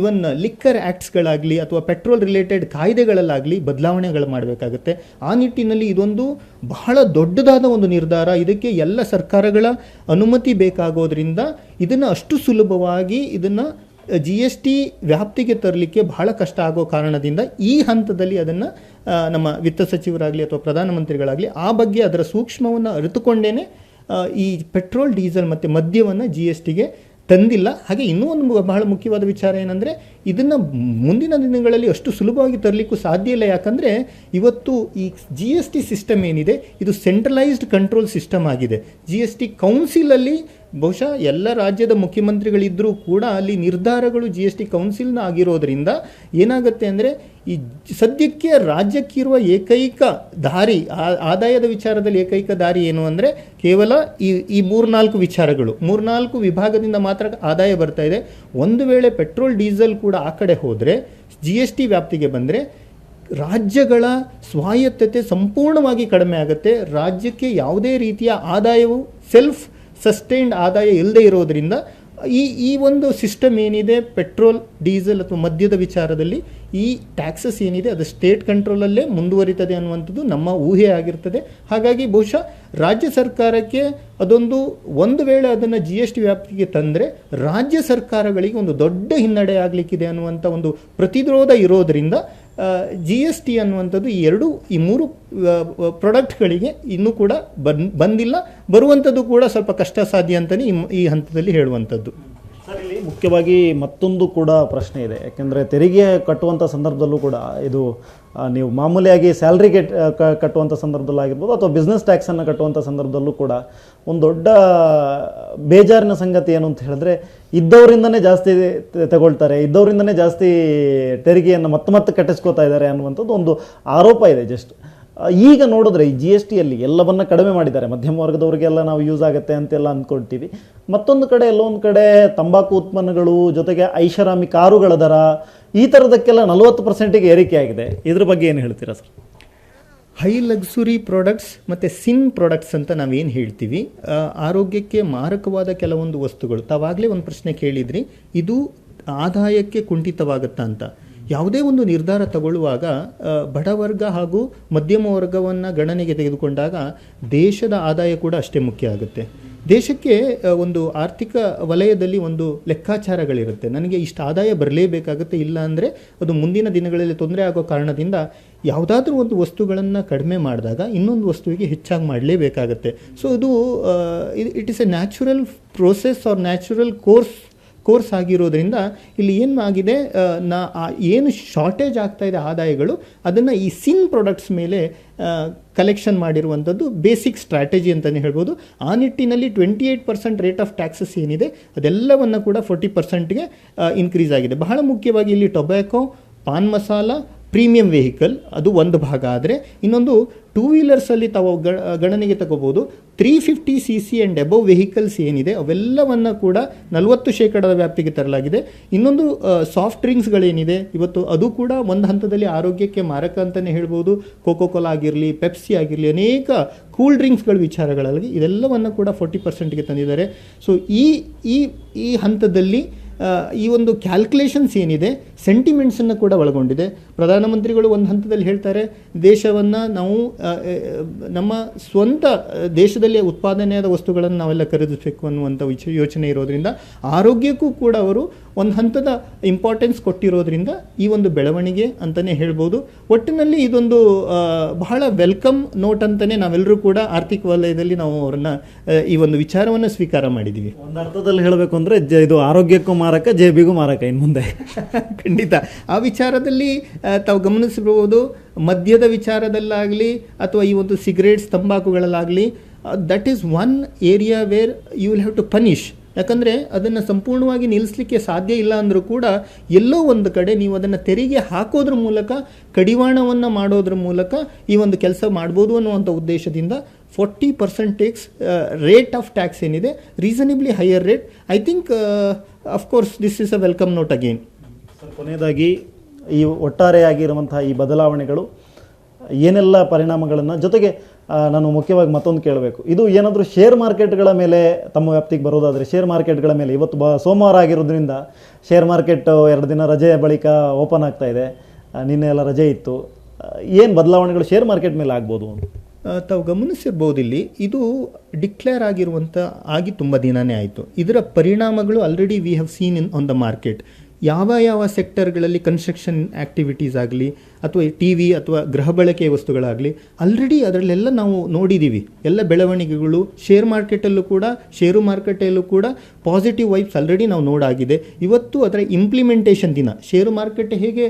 ಇವನ್ ಲಿಕ್ಕರ್ ಆ್ಯಕ್ಟ್ಸ್ಗಳಾಗಲಿ ಅಥವಾ ಪೆಟ್ರೋಲ್ ರಿಲೇಟೆಡ್ ಕಾಯ್ದೆಗಳಲ್ಲಾಗಲಿ ಬದಲಾವಣೆಗಳು ಮಾಡಬೇಕಾಗತ್ತೆ. ಆ ನಿಟ್ಟಿನಲ್ಲಿ ಇದೊಂದು ಬಹಳ ದೊಡ್ಡದಾದ ಒಂದು ನಿರ್ಧಾರ. ಇದಕ್ಕೆ ಎಲ್ಲ ಸರ್ಕಾರಗಳ ಅನುಮತಿ ಬೇಕಾಗೋದ್ರಿಂದ ಇದನ್ನು ಅಷ್ಟು ಸುಲಭವಾಗಿ ಇದನ್ನು ಜಿ ಎಸ್ ಟಿ ವ್ಯಾಪ್ತಿಗೆ ತರಲಿಕ್ಕೆ ಬಹಳ ಕಷ್ಟ ಆಗೋ ಕಾರಣದಿಂದ ಈ ಹಂತದಲ್ಲಿ ಅದನ್ನು ನಮ್ಮ ವಿತ್ತ ಸಚಿವರಾಗಲಿ ಅಥವಾ ಪ್ರಧಾನಮಂತ್ರಿಗಳಾಗಲಿ ಆ ಬಗ್ಗೆ ಅದರ ಸೂಕ್ಷ್ಮವನ್ನು ಅರಿತುಕೊಂಡೇ ಈ ಪೆಟ್ರೋಲ್, ಡೀಸೆಲ್ ಮತ್ತು ಮದ್ಯವನ್ನು ಜಿ ಎಸ್ ಟಿಗೆ ತಂದಿಲ್ಲ. ಹಾಗೆ ಇನ್ನೂ ಒಂದು ಬಹಳ ಮುಖ್ಯವಾದ ವಿಚಾರ ಏನಂದರೆ ಇದನ್ನು ಮುಂದಿನ ದಿನಗಳಲ್ಲಿ ಅಷ್ಟು ಸುಲಭವಾಗಿ ತರಲಿಕ್ಕೂ ಸಾಧ್ಯ ಇಲ್ಲ. ಯಾಕಂದರೆ ಇವತ್ತು ಈ ಜಿ ಎಸ್ ಟಿ ಸಿಸ್ಟಮ್ ಏನಿದೆ, ಇದು ಸೆಂಟ್ರಲೈಸ್ಡ್ ಕಂಟ್ರೋಲ್ ಸಿಸ್ಟಮ್ ಆಗಿದೆ. ಜಿ ಎಸ್ ಟಿ ಕೌನ್ಸಿಲಲ್ಲಿ ಬಹುಶಃ ಎಲ್ಲ ರಾಜ್ಯದ ಮುಖ್ಯಮಂತ್ರಿಗಳಿದ್ದರೂ ಕೂಡ ಅಲ್ಲಿ ನಿರ್ಧಾರಗಳು ಜಿ ಎಸ್ ಟಿ ಕೌನ್ಸಿಲ್ನ ಆಗಿರೋದ್ರಿಂದ ಏನಾಗುತ್ತೆ ಅಂದರೆ ಈ ಸದ್ಯಕ್ಕೆ ರಾಜ್ಯಕ್ಕಿರುವ ಏಕೈಕ ದಾರಿ ಆದಾಯದ ವಿಚಾರದಲ್ಲಿ ಏಕೈಕ ದಾರಿ ಏನು ಅಂದರೆ ಕೇವಲ ಈ ಈ ಮೂರ್ನಾಲ್ಕು ವಿಚಾರಗಳು. ಮೂರ್ನಾಲ್ಕು ವಿಭಾಗದಿಂದ ಮಾತ್ರ ಆದಾಯ ಬರ್ತಾ ಇದೆ. ಒಂದು ವೇಳೆ ಪೆಟ್ರೋಲ್, ಡೀಸೆಲ್ ಕೂಡ ಆ ಕಡೆ ಹೋದರೆ ಜಿ ಎಸ್ ಟಿ ವ್ಯಾಪ್ತಿಗೆ ಬಂದರೆ ರಾಜ್ಯಗಳ ಸ್ವಾಯತ್ತತೆ ಸಂಪೂರ್ಣವಾಗಿ ಕಡಿಮೆ ಆಗುತ್ತೆ. ರಾಜ್ಯಕ್ಕೆ ಯಾವುದೇ ರೀತಿಯ ಆದಾಯವು ಸೆಲ್ಫ್ ಸಸ್ಟೈನ್ಡ್ ಆದಾಯ ಇಲ್ಲದೆ ಇರೋದರಿಂದ ಈ ಈ ಒಂದು ಸಿಸ್ಟಮ್ ಏನಿದೆ ಪೆಟ್ರೋಲ್ ಡೀಸೆಲ್ ಅಥವಾ ಮದ್ಯದ ವಿಚಾರದಲ್ಲಿ ಈ ಟ್ಯಾಕ್ಸಸ್ ಏನಿದೆ, ಅದು ಸ್ಟೇಟ್ ಕಂಟ್ರೋಲಲ್ಲೇ ಮುಂದುವರಿತದೆ ಅನ್ನುವಂಥದ್ದು ನಮ್ಮ ಊಹೆ ಆಗಿರ್ತದೆ. ಹಾಗಾಗಿ ಬಹುಶಃ ರಾಜ್ಯ ಸರ್ಕಾರಕ್ಕೆ ಅದೊಂದು, ಒಂದು ವೇಳೆ ಅದನ್ನು ಜಿ ಎಸ್ ಟಿ ವ್ಯಾಪ್ತಿಗೆ ತಂದರೆ ರಾಜ್ಯ ಸರ್ಕಾರಗಳಿಗೆ ಒಂದು ದೊಡ್ಡ ಹಿನ್ನಡೆ ಆಗಲಿಕ್ಕಿದೆ ಅನ್ನುವಂಥ ಒಂದು ಪ್ರತಿರೋಧ ಇರೋದರಿಂದ ಜಿ ಎಸ್ ಟಿ ಅನ್ನುವಂಥದ್ದು ಈ ಎರಡು, ಈ ಮೂರು ಪ್ರಾಡಕ್ಟ್ಗಳಿಗೆ ಇನ್ನೂ ಕೂಡ ಬನ್ ಬಂದಿಲ್ಲ. ಬರುವಂಥದ್ದು ಕೂಡ ಸ್ವಲ್ಪ ಕಷ್ಟ ಸಾಧ್ಯ ಅಂತಲೇ ಈ ಈ ಹಂತದಲ್ಲಿ ಹೇಳುವಂಥದ್ದು. ಸರ್, ಇಲ್ಲಿ ಮುಖ್ಯವಾಗಿ ಮತ್ತೊಂದು ಕೂಡ ಪ್ರಶ್ನೆ ಇದೆ. ಯಾಕೆಂದರೆ ತೆರಿಗೆ ಕಟ್ಟುವಂಥ ಸಂದರ್ಭದಲ್ಲೂ ಕೂಡ ಇದು ನೀವು ಮಾಮೂಲಿಯಾಗಿ ಸ್ಯಾಲ್ರಿಗೆ ಕಟ್ಟುವಂಥ ಸಂದರ್ಭದಲ್ಲಾಗಿರ್ಬೋದು ಅಥವಾ ಬಿಸ್ನೆಸ್ ಟ್ಯಾಕ್ಸನ್ನು ಕಟ್ಟುವಂಥ ಸಂದರ್ಭದಲ್ಲೂ ಕೂಡ ಒಂದು ದೊಡ್ಡ ಬೇಜಾರಿನ ಸಂಗತಿ ಏನು ಅಂತ ಹೇಳಿದ್ರೆ, ಇದ್ದವರಿಂದನೇ ಜಾಸ್ತಿ ತಗೊಳ್ತಾರೆ, ಇದ್ದವರಿಂದನೇ ಜಾಸ್ತಿ ತೆರಿಗೆಯನ್ನು ಮತ್ತೆ ಮತ್ತೆ ಕಟ್ಟಿಸ್ಕೋತಾ ಇದ್ದಾರೆ ಅನ್ನುವಂಥದ್ದು ಒಂದು ಆರೋಪ ಇದೆ ಜಸ್ಟ್ ಈಗ ನೋಡಿದ್ರೆ ಈ ಜಿ ಎಸ್ ಟಿಯಲ್ಲಿ ಎಲ್ಲವನ್ನ ಕಡಿಮೆ ಮಾಡಿದ್ದಾರೆ. ಮಧ್ಯಮ ವರ್ಗದವರಿಗೆಲ್ಲ ನಾವು ಯೂಸ್ ಆಗುತ್ತೆ ಅಂತೆಲ್ಲ ಅಂದ್ಕೊಳ್ತೀವಿ. ಮತ್ತೊಂದು ಕಡೆ ಎಲ್ಲೊಂದು ಕಡೆ ತಂಬಾಕು ಉತ್ಪನ್ನಗಳು, ಜೊತೆಗೆ ಐಷಾರಾಮಿ ಕಾರುಗಳ ದರ, ಈ ಥರದಕ್ಕೆಲ್ಲ ನಲವತ್ತು ಪರ್ಸೆಂಟಿಗೆ ಏರಿಕೆ ಆಗಿದೆ ಇದ್ರ ಬಗ್ಗೆ ಏನು ಹೇಳ್ತೀರಾ ಸರ್? ಹೈ ಲಕ್ಸುರಿ ಪ್ರಾಡಕ್ಟ್ಸ್ ಮತ್ತು ಸಿನ್ ಪ್ರಾಡಕ್ಟ್ಸ್ ಅಂತ ನಾವೇನು ಹೇಳ್ತೀವಿ? ಆರೋಗ್ಯಕ್ಕೆ ಮಾರಕವಾದ ಕೆಲವೊಂದು ವಸ್ತುಗಳು. ತಾವಾಗಲೇ ಒಂದು ಪ್ರಶ್ನೆ ಕೇಳಿದ್ರಿ. ಇದು ಆದಾಯಕ್ಕೆ ಕುಂಠಿತವಾಗುತ್ತಾ ಅಂತ. ಯಾವುದೇ ಒಂದು ನಿರ್ಧಾರ ತಗೊಳ್ಳುವಾಗ ಬಡವರ್ಗ ಹಾಗೂ ಮಧ್ಯಮ ವರ್ಗವನ್ನು ಗಣನೆಗೆ ತೆಗೆದುಕೊಂಡಾಗ ದೇಶದ ಆದಾಯ ಕೂಡ ಅಷ್ಟೇ ಮುಖ್ಯ ಆಗುತ್ತೆ. ದೇಶಕ್ಕೆ ಒಂದು ಆರ್ಥಿಕ ವಲಯದಲ್ಲಿ ಒಂದು ಲೆಕ್ಕಾಚಾರಗಳಿರುತ್ತೆ. ನನಗೆ ಇಷ್ಟು ಆದಾಯ ಬರಲೇಬೇಕಾಗುತ್ತೆ, ಇಲ್ಲ ಅಂದರೆ ಅದು ಮುಂದಿನ ದಿನಗಳಲ್ಲಿ ತೊಂದರೆ ಆಗೋ ಕಾರಣದಿಂದ ಯಾವುದಾದ್ರೂ ಒಂದು ವಸ್ತುಗಳನ್ನು ಕಡಿಮೆ ಮಾಡಿದಾಗ ಇನ್ನೊಂದು ವಸ್ತುವಿಗೆ ಹೆಚ್ಚಾಗಿ ಮಾಡಲೇಬೇಕಾಗತ್ತೆ. ಸೊ ಇದು it is a natural process or natural course course ಆಗಿರೋದ್ರಿಂದ ಇಲ್ಲಿ ಏನು ಆಗಿದೆ ನಾ ಏನು ಶಾರ್ಟೇಜ್ ಆಗ್ತಾ ಇದೆ ಆದಾಯಗಳು, ಅದನ್ನು ಈ ಸಿನ್ ಪ್ರಾಡಕ್ಟ್ಸ್ ಮೇಲೆ ಕಲೆಕ್ಷನ್ ಮಾಡಿರುವಂಥದ್ದು ಬೇಸಿಕ್ ಸ್ಟ್ರಾಟಜಿ ಅಂತಲೇ ಹೇಳ್ಬೋದು. ಆ ನಿಟ್ಟಿನಲ್ಲಿ twenty eight percent rate of taxes ಏನಿದೆ, ಅದೆಲ್ಲವನ್ನು ಕೂಡ ಫೋರ್ಟಿ ಪರ್ಸೆಂಟ್ಗೆ ಇನ್ಕ್ರೀಸ್ ಆಗಿದೆ. ಬಹಳ ಮುಖ್ಯವಾಗಿ ಇಲ್ಲಿ tobacco pan masala premium vehicle, ಅದು ಒಂದು ಭಾಗ ಆದರೆ ಇನ್ನೊಂದು ಟೂ ವೀಲರ್ಸಲ್ಲಿ ತಾವು ಗಣನೆಗೆ ತಗೋಬೋದು three fifty C C and above vehicles ಏನಿದೆ, ಅವೆಲ್ಲವನ್ನು ಕೂಡ ನಲವತ್ತು ಶೇಕಡದ ವ್ಯಾಪ್ತಿಗೆ ತರಲಾಗಿದೆ. ಇನ್ನೊಂದು ಸಾಫ್ಟ್ ಡ್ರಿಂಕ್ಸ್ಗಳೇನಿದೆ ಇವತ್ತು ಅದು ಕೂಡ ಒಂದು ಹಂತದಲ್ಲಿ ಆರೋಗ್ಯಕ್ಕೆ ಮಾರಕ ಅಂತಲೇ ಹೇಳ್ಬೋದು. ಕೋಕೋ ಕೋಲಾ ಆಗಿರಲಿ ಪೆಪ್ಸಿ ಆಗಿರಲಿ, ಅನೇಕ ಕೂಲ್ ಡ್ರಿಂಕ್ಸ್ಗಳ ವಿಚಾರಗಳಲ್ಲಿ ಇದೆಲ್ಲವನ್ನು ಕೂಡ ಫೋರ್ಟಿ ಪರ್ಸೆಂಟ್ಗೆ ತಂದಿದ್ದಾರೆ. ಸೊ ಈ ಈ ಈ ಹಂತದಲ್ಲಿ ಈ ಒಂದು ಕ್ಯಾಲ್ಕುಲೇಷನ್ಸ್ ಏನಿದೆ ಸೆಂಟಿಮೆಂಟ್ಸನ್ನು ಕೂಡ ಒಳಗೊಂಡಿದೆ. ಪ್ರಧಾನಮಂತ್ರಿಗಳು ಒಂದು ಹಂತದಲ್ಲಿ ಹೇಳ್ತಾರೆ ದೇಶವನ್ನು ನಾವು ನಮ್ಮ ಸ್ವಂತ ದೇಶದಲ್ಲಿ ಉತ್ಪಾದನೆಯಾದ ವಸ್ತುಗಳನ್ನು ನಾವೆಲ್ಲ ಖರೀದಿಸಬೇಕು ಅನ್ನುವಂಥ ವಿಚ ಯೋಚನೆ ಇರೋದ್ರಿಂದ ಆರೋಗ್ಯಕ್ಕೂ ಕೂಡ ಅವರು ಒಂದು ಹಂತದ ಇಂಪಾರ್ಟೆನ್ಸ್ ಕೊಟ್ಟಿರೋದ್ರಿಂದ ಈ ಒಂದು ಬೆಳವಣಿಗೆ ಅಂತಲೇ ಹೇಳ್ಬೋದು. ಒಟ್ಟಿನಲ್ಲಿ ಇದೊಂದು ಬಹಳ ವೆಲ್ಕಮ್ ನೋಟ್ ಅಂತಲೇ ನಾವೆಲ್ಲರೂ ಕೂಡ ಆರ್ಥಿಕ ವಲಯದಲ್ಲಿ ನಾವು ಅವರನ್ನ ಈ ಒಂದು ವಿಚಾರವನ್ನು ಸ್ವೀಕಾರ ಮಾಡಿದ್ದೀವಿ ಒಂದು ಅರ್ಥದಲ್ಲಿ ಹೇಳಬೇಕು ಅಂದರೆ ಇದು ಆರೋಗ್ಯಕ್ಕೂ ಮಾರಕ ಜೇಬಿಗೂ ಮಾರಕ ಇನ್ನು ಮುಂದೆ. <laughs> ಖಂಡಿತ. ಆ ವಿಚಾರದಲ್ಲಿ ತಾವು ಗಮನಿಸಬಹುದು, ಮದ್ಯದ ವಿಚಾರದಲ್ಲಾಗಲಿ, ಅಥವಾ ಈ ಒಂದು cigarettes ತಂಬಾಕುಗಳಲ್ಲಾಗಲಿ that is one area where you will have to punish ಯಾಕಂದರೆ, ಅದನ್ನು ಸಂಪೂರ್ಣವಾಗಿ ನಿಲ್ಲಿಸಲಿಕ್ಕೆ ಸಾಧ್ಯ ಇಲ್ಲ ಅಂದರೂ ಕೂಡ, ಎಲ್ಲೋ ಒಂದು ಕಡೆ ನೀವು ಅದನ್ನು ತೆರಿಗೆ ಹಾಕೋದ್ರ ಮೂಲಕ, ಕಡಿವಾಣವನ್ನು ಮಾಡೋದ್ರ ಮೂಲಕ ಈ ಒಂದು ಕೆಲಸ ಮಾಡ್ಬೋದು ಅನ್ನುವಂಥ ಉದ್ದೇಶದಿಂದ forty percent tax rate of tax ಏನಿದೆ reasonably higher rate I think of course this is a welcome note again ಕೊನೆಯದಾಗಿ ಈ ಒಟ್ಟಾರೆಯಾಗಿರುವಂತಹ ಈ ಬದಲಾವಣೆಗಳು, ಏನೆಲ್ಲ ಪರಿಣಾಮಗಳನ್ನು, ಜೊತೆಗೆ ನಾನು ಮುಖ್ಯವಾಗಿ ಮತ್ತೊಂದು ಕೇಳಬೇಕು. ಇದು ಏನಾದರೂ ಶೇರ್ ಮಾರ್ಕೆಟ್ಗಳ ಮೇಲೆ ತಮ್ಮ ವ್ಯಾಪ್ತಿಗೆ ಬರೋದಾದರೆ ಶೇರ್ ಮಾರ್ಕೆಟ್ಗಳ ಮೇಲೆ, ಇವತ್ತು ಬ, ಸೋಮವಾರ ಆಗಿರೋದ್ರಿಂದ ಶೇರ್ ಮಾರ್ಕೆಟ್ ಎರಡು ದಿನ ರಜೆ ಬಳಿಕ ಓಪನ್ ಆಗ್ತಾ ಇದೆ. ನಿನ್ನೆ ಎಲ್ಲ ರಜೆ ಇತ್ತು. ಏನು ಬದಲಾವಣೆಗಳು ಶೇರ್ ಮಾರ್ಕೆಟ್ ಮೇಲೆ ಆಗ್ಬೋದು ಅಂತ? ತಾವು ಗಮನಿಸಿರ್ಬೋದು ಇಲ್ಲಿ, ಇದು ಡಿಕ್ಲೇರ್ ಆಗಿರುವಂಥ ಆಗಿ ತುಂಬ ದಿನನೇ ಆಯಿತು. ಇದರ ಪರಿಣಾಮಗಳು already we have seen in on the market ಯಾವ ಯಾವ ಸೆಕ್ಟರ್ಗಳಲ್ಲಿ ಕನ್ಸ್ಟ್ರಕ್ಷನ್ ಆ್ಯಕ್ಟಿವಿಟೀಸ್ ಆಗಲಿ, ಅಥವಾ ಟಿ ವಿ ಅಥವಾ ಗೃಹ ಬಳಕೆಯ ವಸ್ತುಗಳಾಗಲಿ ಆಲ್ರೆಡಿ ಅದರಲ್ಲೆಲ್ಲ ನಾವು ನೋಡಿದ್ದೀವಿ ಎಲ್ಲ ಬೆಳವಣಿಗೆಗಳು ಶೇರ್ ಮಾರ್ಕೆಟಲ್ಲೂ ಕೂಡ ಶೇರು ಮಾರುಕಟ್ಟೆಯಲ್ಲೂ ಕೂಡ ಪಾಸಿಟಿವ್ ವೈಬ್ಸ್ ಆಲ್ರೆಡಿ ನಾವು ನೋಡಾಗಿದೆ. ಇವತ್ತು ಅದರ ಇಂಪ್ಲಿಮೆಂಟೇಷನ್ ದಿನ ಶೇರು ಮಾರ್ಕೆಟ್ ಹೇಗೆ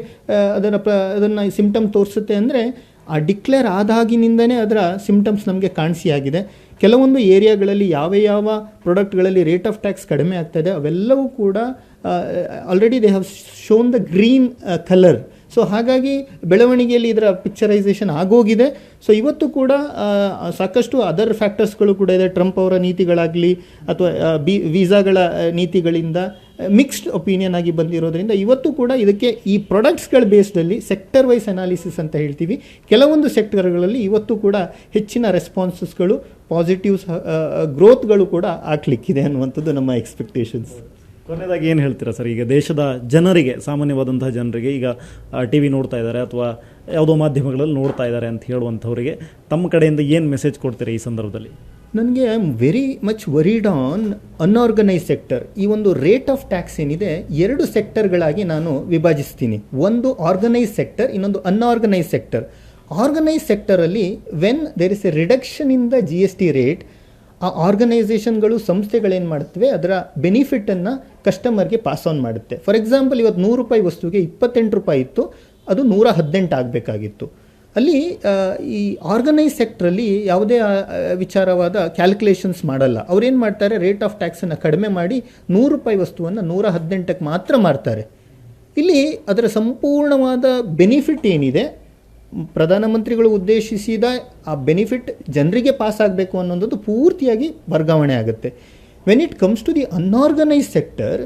ಅದರ ಪ್ರ ಅದನ್ನು ಸಿಂಪ್ಟಮ್ ತೋರಿಸುತ್ತೆ ಅಂದರೆ, ಆ ಡಿಕ್ಲೇರ್ ಆದಾಗಿನಿಂದನೇ ಅದರ ಸಿಂಪ್ಟಮ್ಸ್ ನಮಗೆ ಕಾಣಿಸಿಯಾಗಿದೆ. ಕೆಲವೊಂದು ಏರಿಯಾಗಳಲ್ಲಿ ಯಾವ ಯಾವ ಪ್ರಾಡಕ್ಟ್ಗಳಲ್ಲಿ ರೇಟ್ ಆಫ್ ಟ್ಯಾಕ್ಸ್ ಕಡಿಮೆ ಆಗ್ತಾಯಿದೆ ಅವೆಲ್ಲವೂ ಕೂಡ already they have shown the green colour so ಹಾಗಾಗಿ ಬೆಳವಣಿಗೆಯಲ್ಲಿ ಇದರ ಪಿಕ್ಚರೈಸೇಷನ್ ಆಗೋಗಿದೆ. ಸೊ ಇವತ್ತು ಕೂಡ ಸಾಕಷ್ಟು ಅದರ್ ಫ್ಯಾಕ್ಟರ್ಸ್ಗಳು ಕೂಡ ಇದೆ. ಟ್ರಂಪ್ ಅವರ ನೀತಿಗಳಾಗಲಿ ಅಥವಾ ಬಿ, ವೀಸಾಗಳ ನೀತಿಗಳಿಂದ ಮಿಕ್ಸ್ಡ್ ಒಪಿನಿಯನ್ ಆಗಿ ಬಂದಿರೋದ್ರಿಂದ ಇವತ್ತು ಕೂಡ ಇದಕ್ಕೆ ಈ ಪ್ರಾಡಕ್ಟ್ಸ್ಗಳ ಬೇಸ್ಡಲ್ಲಿ ಸೆಕ್ಟರ್ ವೈಸ್ ಅನಾಲಿಸಿಸ್ ಅಂತ ಹೇಳ್ತೀವಿ. ಕೆಲವೊಂದು ಸೆಕ್ಟರ್ಗಳಲ್ಲಿ ಇವತ್ತು ಕೂಡ ಹೆಚ್ಚಿನ ರೆಸ್ಪಾನ್ಸಸ್ಗಳು ಪಾಸಿಟಿವ್ಸ್ ಗ್ರೋತ್ಗಳು ಕೂಡ ಆಗ್ಲಿಕ್ಕಿದೆ ಅನ್ನುವಂಥದ್ದು ನಮ್ಮ ಎಕ್ಸ್ಪೆಕ್ಟೇಷನ್ಸ್ ಕೊನೆಯದಾಗಿ ಏನು ಹೇಳ್ತೀರಾ ಸರ್? ಈಗ ದೇಶದ ಜನರಿಗೆ, ಸಾಮಾನ್ಯವಾದಂತಹ ಜನರಿಗೆ ಈಗ ಟಿ ವಿ ನೋಡ್ತಾ ಇದ್ದಾರೆ ಅಥವಾ ಯಾವುದೋ ಮಾಧ್ಯಮಗಳಲ್ಲಿ ನೋಡ್ತಾ ಇದ್ದಾರೆ ಅಂತ ಹೇಳುವಂಥವರಿಗೆ ತಮ್ಮ ಕಡೆಯಿಂದ ಏನು ಮೆಸೇಜ್ ಕೊಡ್ತೀರಾ ಈ ಸಂದರ್ಭದಲ್ಲಿ? ನನಗೆ I am very much worried on unorganised sector ಈ ಒಂದು ರೇಟ್ ಆಫ್ ಟ್ಯಾಕ್ಸ್ ಏನಿದೆ, ಎರಡು ಸೆಕ್ಟರ್ಗಳಾಗಿ ನಾನು ವಿಭಜಿಸ್ತೀನಿ. ಒಂದು ಆರ್ಗನೈಸ್ ಸೆಕ್ಟರ್ ಇನ್ನೊಂದು unorganised sector organised ಸೆಕ್ಟರಲ್ಲಿ when there is a reduction in the G S T rate ಆ ಆರ್ಗನೈಸೇಷನ್ಗಳು ಸಂಸ್ಥೆಗಳೇನು ಮಾಡ್ತವೆ, ಅದರ ಬೆನಿಫಿಟನ್ನು ಕಸ್ಟಮರ್ಗೆ ಪಾಸ್ ಆನ್ ಮಾಡುತ್ತೆ. ಫಾರ್ ಎಕ್ಸಾಂಪಲ್ ಇವತ್ತು ನೂರು ರೂಪಾಯಿ ವಸ್ತುವಿಗೆ ಇಪ್ಪತ್ತೆಂಟು ರೂಪಾಯಿ ಇತ್ತು, ಅದು ನೂರ ಹದಿನೆಂಟು ಆಗಬೇಕಾಗಿತ್ತು. ಅಲ್ಲಿ ಈ ಆರ್ಗನೈಸ್ ಸೆಕ್ಟ್ರಲ್ಲಿ ಯಾವುದೇ ವಿಚಾರವಾದ ಕ್ಯಾಲ್ಕುಲೇಷನ್ಸ್ ಮಾಡಲ್ಲ. ಅವ್ರೇನು ಮಾಡ್ತಾರೆ ರೇಟ್ ಆಫ್ ಟ್ಯಾಕ್ಸನ್ನು ಕಡಿಮೆ ಮಾಡಿ ನೂರು ರೂಪಾಯಿ ವಸ್ತುವನ್ನು ನೂರ ಹದಿನೆಂಟಕ್ಕೆ ಮಾತ್ರ ಮಾರ್ತಾರೆ. ಇಲ್ಲಿ ಅದರ ಸಂಪೂರ್ಣವಾದ ಬೆನಿಫಿಟ್ ಏನಿದೆ ಪ್ರಧಾನಮಂತ್ರಿಗಳು ಉದ್ದೇಶಿಸಿದ ಆ ಬೆನಿಫಿಟ್ ಜನರಿಗೆ ಪಾಸ್ ಆಗಬೇಕು ಅನ್ನೋದು ಪೂರ್ತಿಯಾಗಿ ವರ್ಗಾವಣೆ ಆಗುತ್ತೆ. When it comes to the unorganised sector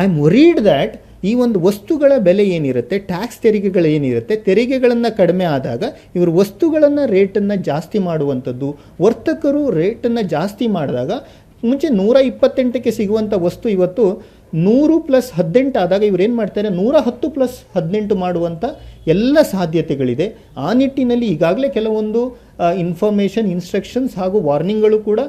I am worried that ಈ ಒಂದು ವಸ್ತುಗಳ ಬೆಲೆ ಏನಿರುತ್ತೆ ಟ್ಯಾಕ್ಸ್ ತೆರಿಗೆಗಳು ಏನಿರುತ್ತೆ, ತೆರಿಗೆಗಳನ್ನು ಕಡಿಮೆ ಆದಾಗ ಇವರು ವಸ್ತುಗಳನ್ನು ರೇಟನ್ನು ಜಾಸ್ತಿ ಮಾಡುವಂಥದ್ದು, ವರ್ತಕರು ರೇಟನ್ನು ಜಾಸ್ತಿ ಮಾಡಿದಾಗ ಮುಂಚೆ ನೂರ ಇಪ್ಪತ್ತೆಂಟಕ್ಕೆ ಸಿಗುವಂಥ ವಸ್ತು ಇವತ್ತು ನೂರು ಪ್ಲಸ್ ಹದಿನೆಂಟು ಆದಾಗ ಇವ್ರು ಏನು ಮಾಡ್ತಾರೆ? ನೂರ ಹತ್ತು ಪ್ಲಸ್ ಹದಿನೆಂಟು ಮಾಡುವಂಥ ಎಲ್ಲ ಸಾಧ್ಯತೆಗಳಿದೆ. ಆ ನಿಟ್ಟಿನಲ್ಲಿ ಈಗಾಗಲೇ ಕೆಲವೊಂದು ಇನ್ಫಾರ್ಮೇಷನ್ ಇನ್ಸ್ಟ್ರಕ್ಷನ್ಸ್ ಹಾಗೂ ವಾರ್ನಿಂಗ್ಗಳು ಕೂಡ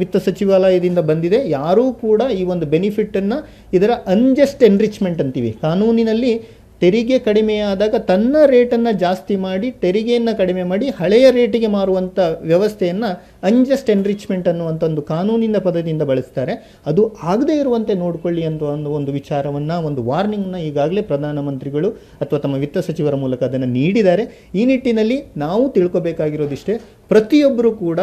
ವಿತ್ತ ಸಚಿವಾಲಯದಿಂದ ಬಂದಿದೆ. ಯಾರೂ ಕೂಡ ಈ ಒಂದು ಬೆನಿಫಿಟನ್ನು ಇದರ ಅನ್ಜಸ್ಟ್ ಎನ್ರಿಚ್ಮೆಂಟ್ ಅಂತೀವಿ. ಕಾನೂನಿನಲ್ಲಿ ತೆರಿಗೆ ಕಡಿಮೆಯಾದಾಗ ತನ್ನ ರೇಟನ್ನು ಜಾಸ್ತಿ ಮಾಡಿ, ತೆರಿಗೆಯನ್ನು ಕಡಿಮೆ ಮಾಡಿ, ಹಳೆಯ ರೇಟಿಗೆ ಮಾರುವಂಥ ವ್ಯವಸ್ಥೆಯನ್ನು ಅನ್ಜಸ್ಟ್ ಎನ್ರಿಚ್ಮೆಂಟ್ ಅನ್ನುವಂಥ ಒಂದು ಕಾನೂನಿನ ಪದದಿಂದ ಬಳಸ್ತಾರೆ. ಅದು ಆಗದೇ ಇರುವಂತೆ ನೋಡಿಕೊಳ್ಳಿ ಅಂತ ಒಂದು ಒಂದು ವಿಚಾರವನ್ನು, ಒಂದು ವಾರ್ನಿಂಗ್ನ ಈಗಾಗಲೇ ಪ್ರಧಾನಮಂತ್ರಿಗಳು ಅಥವಾ ತಮ್ಮ ವಿತ್ತ ಸಚಿವರ ಮೂಲಕ ಅದನ್ನು ನೀಡಿದ್ದಾರೆ. ಈ ನಿಟ್ಟಿನಲ್ಲಿ ನಾವು ತಿಳ್ಕೊಬೇಕಾಗಿರೋದಿಷ್ಟೇ ಪ್ರತಿಯೊಬ್ಬರೂ ಕೂಡ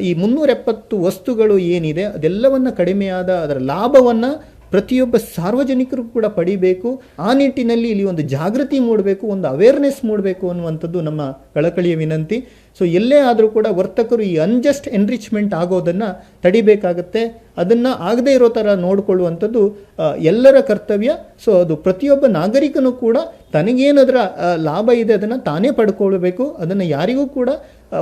ಈ ಮುನ್ನೂರ ಎಪ್ಪತ್ತು ವಸ್ತುಗಳು ಏನಿದೆ ಅದೆಲ್ಲವನ್ನು ಕಡಿಮೆಯಾದ ಅದರ ಲಾಭವನ್ನು ಪ್ರತಿಯೊಬ್ಬ ಸಾರ್ವಜನಿಕರು ಕೂಡ ಪಡಿಬೇಕು. ಆ ನಿಟ್ಟಿನಲ್ಲಿ ಇಲ್ಲಿ ಒಂದು ಜಾಗೃತಿ ಮೂಡಬೇಕು, ಒಂದು ಅವೇರ್ನೆಸ್ ಮೂಡಬೇಕು ಅನ್ನುವಂಥದ್ದು ನಮ್ಮ ಕಳಕಳಿಯ ವಿನಂತಿ. ಸೊ ಎಲ್ಲೇ ಆದರೂ ಕೂಡ ವರ್ತಕರು ಈ ಅನ್ಜಸ್ಟ್ ಎನ್ರಿಚ್ಮೆಂಟ್ ಆಗೋದನ್ನು ತಡಿಬೇಕಾಗತ್ತೆ. ಅದನ್ನು ಆಗದೇ ಇರೋ ಥರ ನೋಡಿಕೊಳ್ಳುವಂಥದ್ದು ಎಲ್ಲರ ಕರ್ತವ್ಯ. ಸೊ ಅದು ಪ್ರತಿಯೊಬ್ಬ ನಾಗರಿಕನೂ ಕೂಡ ತನಗೇನದರ ಲಾಭ ಇದೆ, ಅದನ್ನು ತಾನೇ ಪಡ್ಕೊಳ್ಬೇಕು. ಅದನ್ನು ಯಾರಿಗೂ ಕೂಡ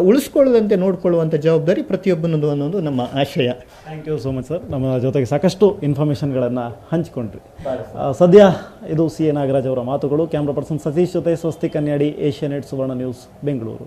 ಉಳಿಸ್ಕೊಳ್ಳದಂತೆ ನೋಡಿಕೊಳ್ಳುವಂಥ ಜವಾಬ್ದಾರಿ ಪ್ರತಿಯೊಬ್ಬನದು ಅನ್ನೋದು ನಮ್ಮ ಆಶಯ. Thank you so much sir ನಮ್ಮ ಜೊತೆಗೆ ಸಾಕಷ್ಟು ಇನ್ಫಾರ್ಮೇಷನ್ಗಳನ್ನು ಹಂಚಿಕೊಂಡ್ರಿ. ಸದ್ಯ ಇದು ಸಿ ಎ ನಾಗರಾಜ್ ಅವರ ಮಾತುಗಳು. ಕ್ಯಾಮ್ರಾ ಪರ್ಸನ್ ಸತೀಶ್ ಜೊತೆ ಸ್ವಸ್ತಿ ಕನ್ಯಾಡಿ ಏಷ್ಯಾನೆಟ್ ಸುವರ್ಣ ನ್ಯೂಸ್ ಬೆಂಗಳೂರು